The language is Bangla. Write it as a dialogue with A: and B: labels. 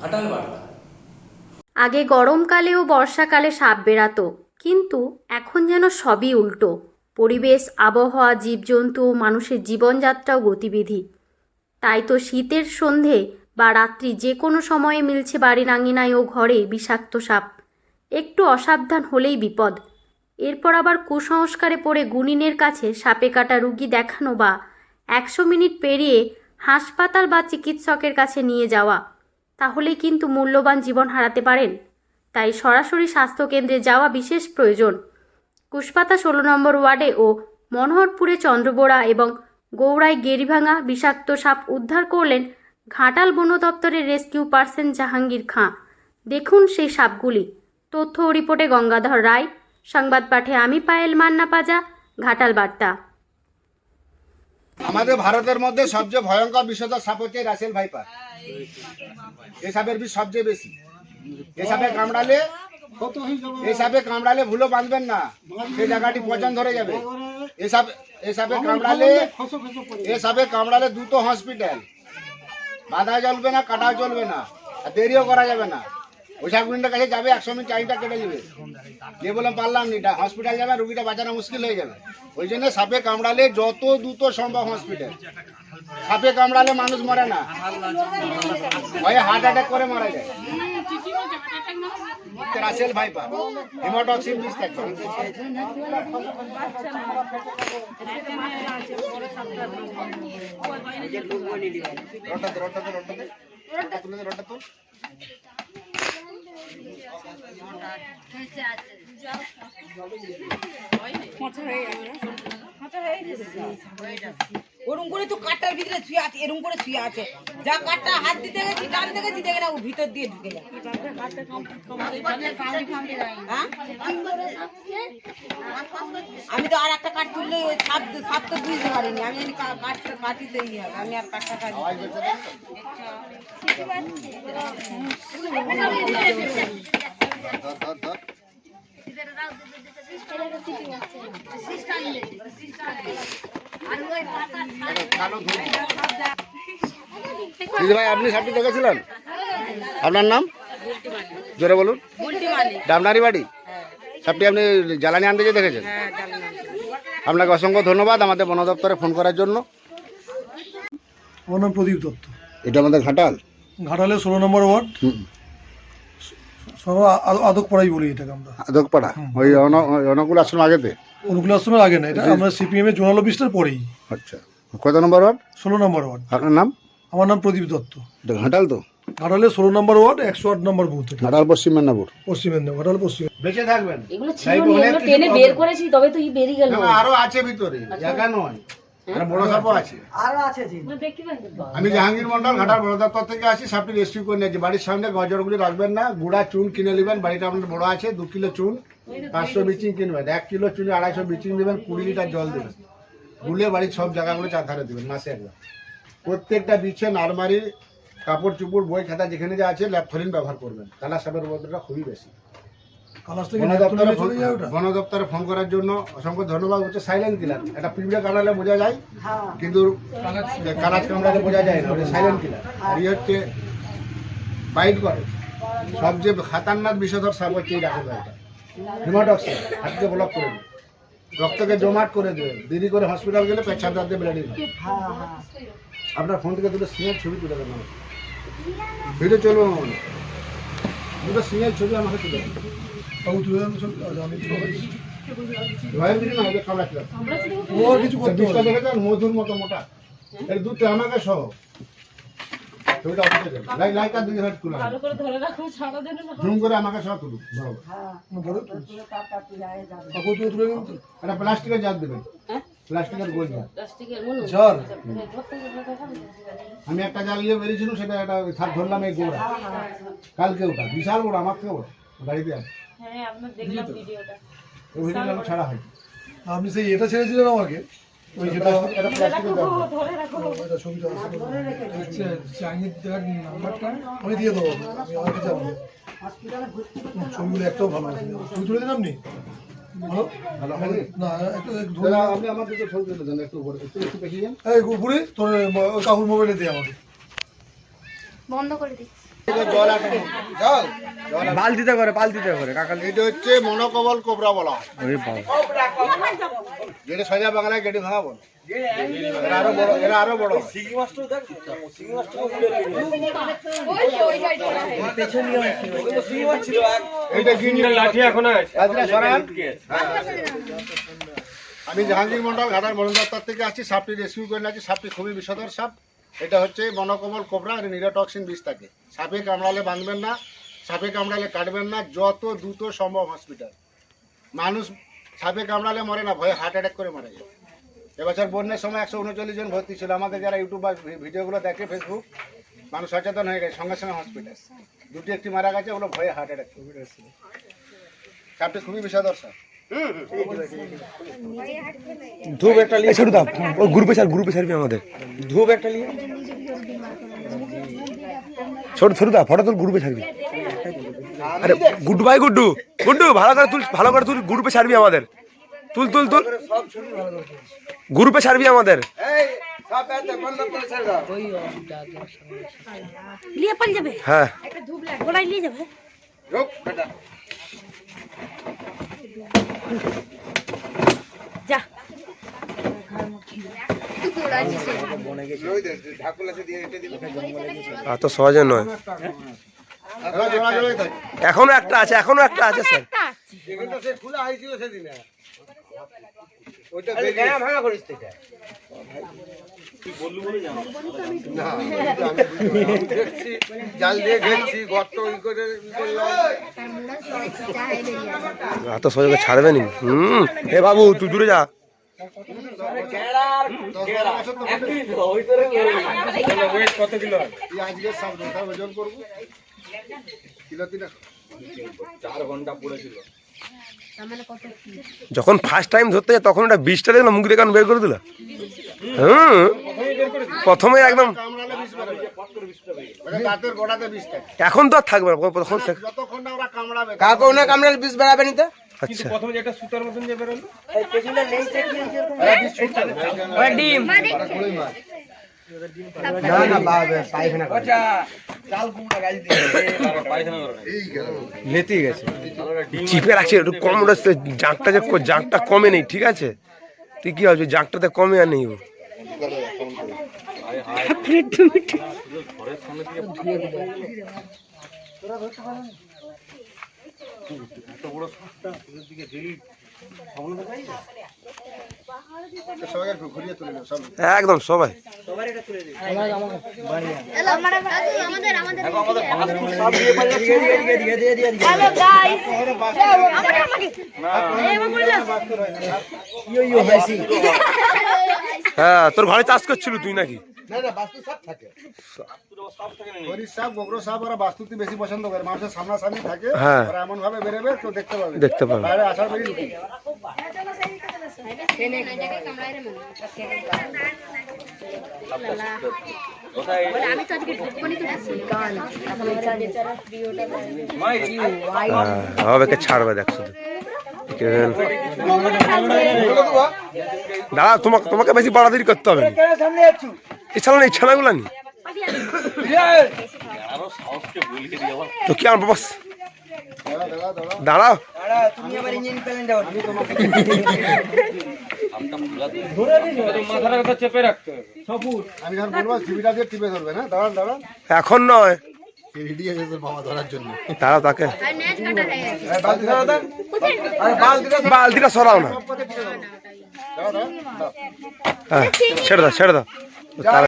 A: ঘাটাল বার্তা।
B: আগে গরমকালে ও বর্ষাকালে সাপ বেরাতো কিন্তু এখন যেন সবই উল্টো। পরিবেশ, আবহাওয়া, জীবজন্তু ও মানুষের জীবনযাত্রাও গতিবিধি। তাই তো শীতের সন্ধে বা রাত্রি যে কোনো সময়ে মিলছে বাড়ির আঙিনায় ও ঘরে বিষাক্ত সাপ। একটু অসাবধান হলেই বিপদ। এরপর আবার কুসংস্কারে পড়ে গুনিনের কাছে সাপে কাটা রুগী দেখানো বা একশো মিনিট পেরিয়ে হাসপাতাল বা চিকিৎসকের কাছে নিয়ে যাওয়া। তাহলেই কিন্তু মূল্যবান জীবন হারাতে পারেন। তাই সরাসরি স্বাস্থ্যকেন্দ্রে যাওয়া বিশেষ প্রয়োজন। কুশপাতা ষোলো নম্বর ওয়ার্ডে ও মনোহরপুরে চন্দ্রবোড়া এবং গৌড়ায় গেরিভাঙা বিষাক্ত সাপ উদ্ধার করলেন ঘাটাল বন দপ্তরের রেস্কিউ পার্সন জাহাঙ্গীর খাঁ। দেখুন সেই সাপগুলি। তথ্য রিপোর্টে গঙ্গাধর রায়, সংবাদ পাঠে আমি পায়েল মান্না পাজা, ঘাটাল বার্তা।
C: আমাদের ভারতের মধ্যে সবচেয়ে ভয়ঙ্কর বিষধর সাপ হচ্ছে রাসেল ভাইপার। এই সাপের বিষ সবচেয়ে বেশি। এই সাপে কামড়ালে এই সাপে কামড়ালে ভুলো বাঁধবেন না। সেই জায়গাটি পচন ধরে যাবে। এই সাপে কামড়ালে এই সাপে কামড়ালে দুটো হসপিটাল। বাধা চলবে না কাটা চলবে না। আর দেরিও করা যাবে না। ওই সাপগুলিটার কাছে যাবে মিনিট টাইমটা কেটে যাবে যে বললাম, পারলাম নি হসপিটাল যাবে, রুগীটা বাঁচানো মুশকিল হয়ে যাবে ওই জন্য সাপে কামড়ালে যত দ্রুত সম্ভব হসপিটাল সাপে কামড়ালে মানুষ মরে না। ওই হার্ট অ্যাটাক করে মারা যায়। রাসেল ভাইপার হিমোটক্সিন বিষ থাকবে রটাতে রটাতে রটাতে রটা তুলে রটা তুল
D: ওরম করে তো কাঠটার ভিতরে শুয়ে আছে, এরম করে শুয়ে আছে। যা কাঠটা হাত দিতে গেছি টানতে গেছি, দেখে না ও ভিতর দিয়ে ঢুকে যায় হ্যাঁ? আমি তো আর একটা কাঠ তুললে ওই সাপ সাপ তো বুঝতে পারিনি। আমি জানি কাঠটা কাটিতে ইয়ে হবে আমি আর কাঠটা কাটি
C: আওয়াজ করছে দিদি ভাই আপনি সাপটি দেখেছিলেন আপনার নাম? জোরে বলুন। ডাবনারি বাড়ি? সাপটি আপনি জ্বালানি আনতে যে দেখেছেন? আপনাকে অসংখ্য ধন্যবাদ আমাদের বন দপ্তরে ফোন করার জন্য।
E: আমার নাম প্রদীপ দত্ত।
C: এটা আমাদের ঘাটাল?
E: ঘাটালে ষোলো নম্বর ওয়ার্ড। সর্ব আদকপাড়াই বলি এটাকে আমরা।
C: আদকপাড়া? ওই ওই অনুকূল আশ্রম আগেতে?
E: অনুকূল আশ্রমের আগে না এটা আমরা সিপিএম এর জোনাল অফিসটার পরেই।
C: আচ্ছা কত নম্বর ওয়ার্ড?
E: ষোলো নম্বর ওয়ার্ড।
C: আপনার নাম?
E: আমার নাম প্রদীপ দত্ত।
C: এটা ঘাটাল তো?
E: ঘাটালে ষোলো নম্বর ওয়ার্ড একশো আট নম্বর বুথ।
C: ঘাটাল পশ্চিম মেদিনীপুর।
E: পশ্চিম মেদিনীপুর ঘাটাল পশ্চিম
C: বেঁচে থাকবেন।
F: এগুলো ছিল এগুলো টেনে বের করেছি তবে তো ই বেরিয়ে গেল।
C: আরও আছে ভিতরে নয়। আছে।
F: দেখতে পাচ্ছি তো।
C: আমি জাহাঙ্গীর মন্ডল ঘাটার বড় দপ্তর থেকে আসি সাপটি রেস্কিউ করে নিয়েছি বাড়ির সামনে গজরগুলি রাখবেন না গুড়া চুন কিনে নেবেন বাড়িটা আপনার বড় আছে দু কিলো চুন। পাঁচশো বিচিং কিনবেন এক কিলো চুনে আড়াইশো বিচিং দেবেন কুড়ি লিটার জল দেবেন। গুলে বাড়ির সব জায়গাগুলো চারধারে দেবেন মাসে একবার। প্রত্যেকটা বিছেন আলমারি কাপড় চুপড় বই খাতা যেখানে যা আছে ল্যাপথলিন ব্যবহার করবেন। কালা সাপের উপদ্রবটা খুবই বেশি। বন দপ্তরে ফোন করার জন্য অসংখ্য ধন্যবাদ হচ্ছে সাইলেন্ট কিলার এটা পিঁপড়ে কামড়ালে বোঝা যায় কিন্তু কালাজ কামড়ালে বোঝা যায় না ওটা সাইলেন্ট কিলার আর ইয়ে হচ্ছে বাইট করে। সবচেয়ে খাতারনাক বিষধর সাপ হচ্ছে এই রাখে হিমাটক্সিন হাতকে ব্লক করে দেবে রক্তকে জমাট করে দেবে দেরি করে হসপিটাল গেলে পেছাব দাঁতে বেড়ে দিবে আপনার ফোন থেকে দুটো সিনের ছবি তুলে দেবেন। ভিডিও চলবে আমার দুটো সিনের ছবি আমাকে তুলে দেবেন মধুর মতো মোটা। এর দুধটা আমাকে সহ। ছবিটা অফিসে দেন লাই লাইটা দুই হাত তুলে
F: ভালো করে ধরে রাখো ছাড়া যেন না
C: জুম করে আমাকে সহ তুলুন
E: বড় তুলছি। কাপড় তুলে তুলে দিন তো।
C: একটা প্লাস্টিকের জার দেবেন।
F: হ্যাঁ?
C: প্লাস্টিকের গোল জার
F: প্লাস্টিকের মনে
E: জার
C: আমি একটা জাল নিয়ে বেরিয়েছিলাম সেটা একটা থাক ধরলাম এই গোড়া। কালকে ওটা। বিশাল গোড়া আমার থেকে ওটা গাড়িতে আছে।
F: হ্যাঁ আপনার দেখলাম ভিডিওটা।
C: ওই ভিডিওটা ছাড়া হয়
E: আপনি সেই এটা ছেড়েছিলেন আমাকে? ওই যেটা
C: এটা প্লাস্টিকের জার
F: ধরে রাখো।
E: ওইটা ছবিটা আছে। আমি দিয়ে দেবো আমি আমার কাছে আছে। ছবিগুলো একটাও ভালো আছে। তুলে ভালো
C: ভালো
E: না একটু একটু ধরে
C: আপনি দেন একটু উপরে। একটু একটু দেখিয়ে দেন।
E: এই কুকুরে তোর কাকুর মোবাইলে দে আমাকে।
A: বন্ধ করে দিচ্ছি।
C: জল জল?
G: বালতিতে করে বালতিতে করে কাকা
C: এটা হচ্ছে মনোকবল কোবরা বলা হয়।
G: ওরে বাবা।
C: যেটা সোজা বাংলায় গেটি ভাঙা বল আরও বড় এরা আরও বড় হয়। এইটা গিনি লাঠি এখন আমি জাহাঙ্গীর মন্ডল ঘাটার মরণদার থেকে আছি সাপটি রেস্কিউ করে নিয়েছি। সাপটি খুবই বিষধর সাপ। এটা হচ্ছে বনকমল কোবরা আর নিরোটক্সিন বিষ থাকে সাপে কামড়ালে বাঁধবেন না সাপে কামড়ালে কাটবেন না যত দ্রুত সম্ভব হসপিটাল মানুষ সাপে কামড়ালে মরে না, ভয়ে হার্ট অ্যাটাক করে মারা যায়। এবছর বন্যার সময় একশো উনচল্লিশ জন ভর্তি ছিল। আমাদের যারা ইউটিউব বা ভিডিওগুলো দেখে ফেসবুক মানুষ সচেতন হয়ে গেছে, সঙ্গে সঙ্গে হসপিটাল দুটি একটি মারা গেছে, ওগুলো ভয়ে হার্ট অ্যাটাক সাপটি খুবই বিষধর সাপ।
G: ধূপ একটা ছোট দাও। ও, গ্রুপে ছাড়, গ্রুপে ছাড়বি আমাদের। ধূপ একটা লিয়ে ছোট ছোট দাও ফটো তুল গ্রুপে ছাড়বি। আরে গুড্ডু ভাই গুড্ডু। গুড্ডু ভালো করে তুল ভালো করে তুল গ্রুপে ছাড়বি আমাদের। তুল তুল তুল। গ্রুপে ছাড়বি আমাদের। হ্যাঁ।
A: যা।
G: এত সহজে নয়। এখনও একটা আছে এখনও একটা আছে স্যার।
C: জাল দিয়ে ঘেরছি গর্ত ই করে ই করলাম
G: এত সহজে করে ছাড়বে নি। হুম। হে বাবু তুই দূরে যা।
C: এই আজকের সাপ দুটা ওজন করব। কিলো
G: যখন ফার্স্ট টাইম ধরতে যায় তখন ওটা বিষটা দেখলাম মুখ দেখান বের করে দিল? হুম প্রথমে একদম
C: থাকে।
G: এখন তো আর থাকবে না তখন সে-
C: না ওরা
H: কাকু না কামড়ালে বিষ বেড়াবে নি তো?
G: আচ্ছা।
C: ওরা বিষ ছুটতে
H: না না পায়খানা করে।
G: গেছে চিপে রাখছে একটু কম রাখছে জাঁকটা যে জাঁকটা কমে নেই ঠিক আছে? তুই কি ভাবছিস জাঁকটাতে কমে আর নেই ও?
C: তুলে নেবে সব
G: একদম সবাই।
A: আমাদের আমাদের
G: হ্যাঁ তোর ঘরে চাষ করছিল তুই নাকি?
C: না না বাস্তু সাপ থাকে। হরিশ সাপ গোগ্র সাপ ওরা বাস্তুতে বেশি পছন্দ করে। মানুষের সামনাসামনি থাকে
G: হ্যাঁ।
C: ওরা এমন ভাবে বেরোবে তো দেখতে পাবে।
G: দেখতে পাবে।
C: বাইরে আসার বেরিয়ে ঢুকে
A: আমি তো আজকে ঢুকবনি তো
G: হ্যাঁ হবে কে ছাড়বে দেখ। শুধু দাদা তোমাকে তোমাকে বেশি বাড়াদির করতে হবে। না এছাড়া না ইচ্ছা নাগুলো নি। তো কি আনব বস?
C: দাঁড়া দাঁড়া দাঁড়া
G: দাঁড়াও
C: দাঁড়ান।
G: এখন নয়।
C: রেডি তোর মামা ধরার জন্য।
G: দাঁড়াও তাকে
A: হয়ে
G: বালতিটা সরাও না। হ্যাঁ ছেড়ে দাও ছেড়ে দাও।